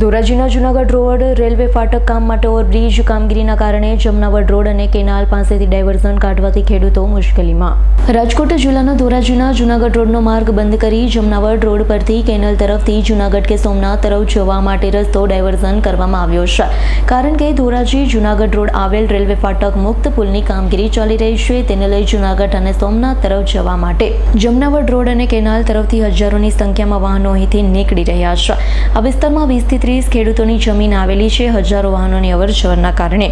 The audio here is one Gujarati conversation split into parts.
ધોરાજીના જૂનાગઢ રોડ રેલવે ફાટક કામ માટે ઓવરબ્રિજ કામગીરીના કારણે જમનાવડ રોડ અને કેનાલ પાસેથી ડાયવર્ઝન કાઢવાથી ખેડૂતો મુશ્કેલીમાં. રાજકોટ જિલ્લાના ધોરાજીના જૂનાગઢ રોડનો માર્ગ બંધ કરી જમનાવડ રોડ પરથી કેનાલ તરફથી જૂનાગઢ કે સોમનાથ તરફ જવા માટે રસ્તો ડાયવર્ઝન કરવામાં આવ્યો છે. કારણ કે ધોરાજી જૂનાગઢ રોડ આવેલ રેલવે ફાટક મુક્ત પુલની કામગીરી ચાલી રહી છે, તેને લઈ જૂનાગઢ અને સોમનાથ તરફ જવા માટે. જમનાવડ રોડ અને કેનાલ તરફથી હજારોની સંખ્યામાં વાહનો અહીંથી નીકળી રહ્યા છે. આ વિસ્તારમાં વીસથી ત્રીસ ખેડૂતોની જમીન આવેલી છે. હજારો વાહનોની અવરજવરના કારણે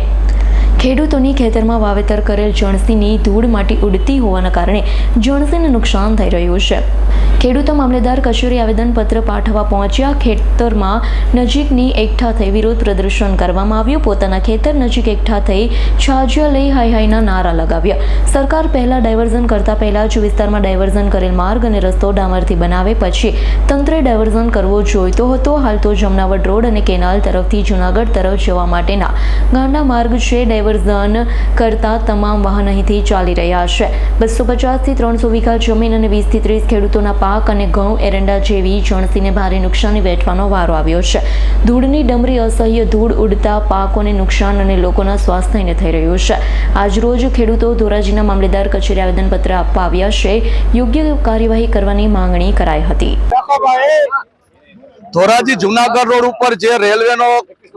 ખેડૂતોની ખેતરમાં વાવેતર કરેલ જણસીની ધૂળ માટી ઉડતી હોવાના કારણે જણસીને નુકસાન થઈ રહ્યું છે. ખેડૂતો મામલેદાર કચેરી આવેદનપત્ર પાઠવવા પહોંચ્યા. ખેતરમાં નજીકની એકઠા થઈ વિરોધ પ્રદર્શન કરવામાં આવ્યું. પોતાના ખેતર નજીક એકઠા થઈ છાજિયા લઈ હાઈ હાઈના નારા લગાવ્યા. સરકાર પહેલાં ડાયવર્ઝન કરતા પહેલા જ વિસ્તારમાં ડાયવર્ઝન કરેલ માર્ગ અને રસ્તો ડામરથી બનાવે. પછી તંત્રે ડાયવર્ઝન કરવો જોઈતો હતો. હાલ તો જમનાવડ રોડ અને કેનાલ તરફથી જૂનાગઢ તરફ જવા માટેના ગાંડા માર્ગ છે. ડાયવર્ઝન કરતા તમામ વાહન અહીંથી ચાલી રહ્યા છે. બસો પચાસથી ત્રણસો વીઘા જમીન અને વીસથી ત્રીસ ખેડૂતોના પાક અને ઘઉં, એરંડા જેવી જણસીને ભારે નુકસાની વેઠવાનો વારો આવ્યો છે. ધૂળની ડમરી અસહ્ય ધૂળ ઉડતા પાકોને નુકસાન અને લોકોના સ્વાસ્થ્યને થઈ રહ્યું છે. આજરોજ ખેડૂતો ધોરાજીના મામલેદાર કચેરી આવેદનપત્ર આપવા આવ્યા છે. યોગ્ય કાર્યવાહી કરવાની માંગણી કરાઈ હતી. ધોરાજી જુનાગઢ રોડ ઉપર જે રેલવેનો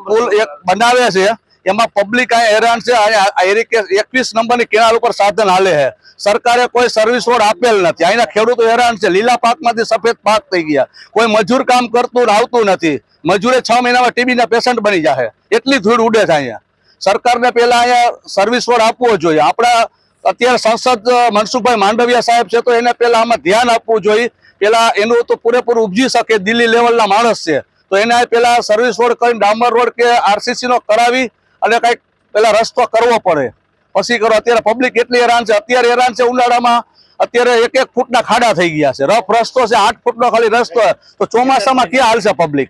પુલ એક બનાવ્યા છે એમાં પબ્લિક અહીંયા હેરાન છે. એકવીસ નંબરની કેનાલ ઉપર સાધન હાલે છે. સરકારે કોઈ સર્વિસ રોડ આપેલ નથી. અહીંના ખેડૂતો હેરાન છે. લીલા પાકમાંથી સફેદ પાક થઈ ગયા. કોઈ મજૂર કામ કરતું આવતું નથી. મજૂરે છ મહિનામાં ટીબીના પેશન્ટ બની જાય એટલી ધૂળ ઉડે છે અહીંયા. સરકારને પહેલા અહીંયા સર્વિસ રોડ આપવો જોઈએ. આપણા અત્યારે સંસદ મનસુખભાઈ માંડવિયા સાહેબ છે તો એને પેલા આમાં ધ્યાન આપવું જોઈએ. પેલા એનું તો પૂરેપૂરું ઉપજી શકે. દિલ્હી લેવલના માણસ છે. તો એને આ પેલા સર્વિસ રોડ કરીને ડામર રોડ કે આરસીસી નો કરાવી અને કંઈક પેલા રસ્તો કરવો પડે. પછી કરો, અત્યારે પબ્લિક એટલી હેરાન છે, અત્યારે હેરાન છે ઉનાળામાં. અત્યારે એક એક ફૂટના ખાડા થઈ ગયા છે. રફ રસ્તો છે, આઠ ફૂટનો ખાલી રસ્તો તો ચોમાસામાં ક્યાં હાલશે પબ્લિક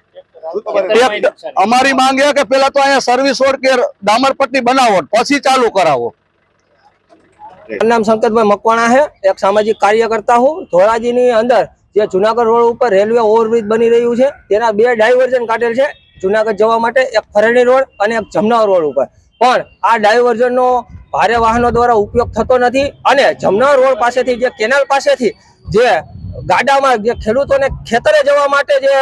અમારી માંગ એ કે પેલા તો અહીંયા સર્વિસ રોડ કે ડામર પટ્ટી બનાવો પછી ચાલુ કરાવો. નામ સંકેતભાઈ મકવાણા છે. એક સામાજિક કાર્યકર્તા હું. ધોરાજીની અંદર જે જુનાગઢ રોડ ઉપર રેલવે ઓવરબ્રિજ બની રહ્યું છે, તેના બે ડાયવર્ઝન કાઢેલ છે. જુનાગઢ જવા માટે એક ફરેણી રોડ અને એક જમનાર રોડ ઉપર. પણ આ ડાયવર્ઝનનો ભારે વાહનો દ્વારા ઉપયોગ થતો નથી અને જમનાર રોડ પાસેથી જે કેનાલ પાસેથી જે ગાડામાં જે ખેડૂતોને ખેતરે જવા માટે જે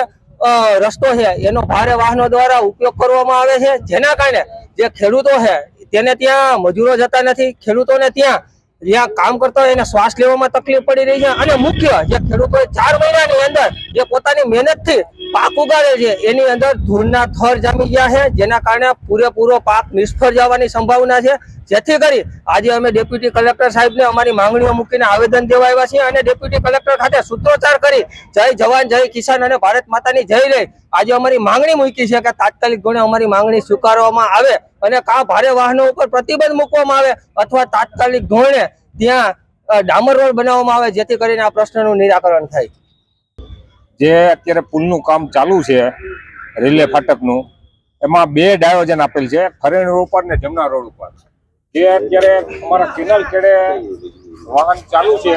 રસ્તો છે, એનો ભારે વાહનો દ્વારા ઉપયોગ કરવામાં આવે છે. જેના કારણે જે ખેડૂતો છે, તેને ત્યાં મજૂરો જતા નથી. ખેડૂતોને ત્યાં, જ્યાં કામ કરતા હોય એને શ્વાસ લેવામાં તકલીફ પડી રહી છે. અને મુખ્ય જે ખેડૂતોએ ચાર મહિનાની અંદર જે પોતાની મહેનતથી પાક ઉગાડે છે. એની અંદર ધૂળના થર જામી ગયા છે, જેના કારણે પૂરેપૂરો પાક નિષ્ફળ જવાની સંભાવના છે. જેથી કરી આજે અમે ડેપ્યુટી કલેક્ટર સાહેબને અમારી માંગણીઓ મૂકીને આવેદન દેવા આવ્યા છીએ અને ડેપ્યુટી કલેક્ટર ખાતે સૂત્રોચ્ચાર કરી, જય જવાન, જય કિસાન અને ભારત માતાની જય લઈ આજે અમારી માંગણી મૂકી છે કે તાત્કાલિક ધોરણે અમારી માંગણી સ્વીકારવામાં આવે અને કા ભારે વાહનો ઉપર પ્રતિબંધ મૂકવામાં આવે અથવા તાત્કાલિક ધોરણે ત્યાં ડામર રોડ બનાવવામાં આવે, જેથી કરીને આ પ્રશ્નનું નિરાકરણ થાય. જે અત્યારે પુલનું કામ ચાલુ છે, રેલવે ફાટકનું, એમાં બે ડાયોજન આપેલ છે ફરેણ રોડ ઉપર ને જમના રોડ ઉપર. જે અત્યારે અમારા કેનાલ કેડે વાહન ચાલુ છે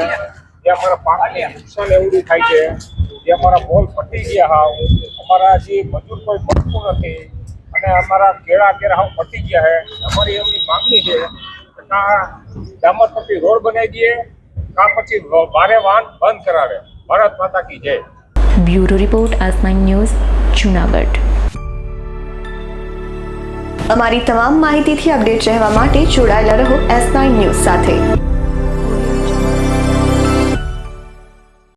જે અમારા પાકને નુકસાન એવું થાય છે જે અમારા બોલ પટી ગયા હાવ, અમારા જે મજૂર કોઈ મળતું નથી, અને અમારા કેળા કેળા હાવ પટી ગયા છે, અમારી એમની માંગણી છે ડામર પટ્ટી રોડ બનાવી દઈએ, કાં પછી ભારે વાહન બંધ કરાવે. ભારત માતા કી જય. Bureau report Aasman news, Junagadh. અમારી તમામ માહિતીથી અપડેટ રહેવા માટે જોડાયેલા રહો એસ નાઇન ન્યૂઝ સાથે.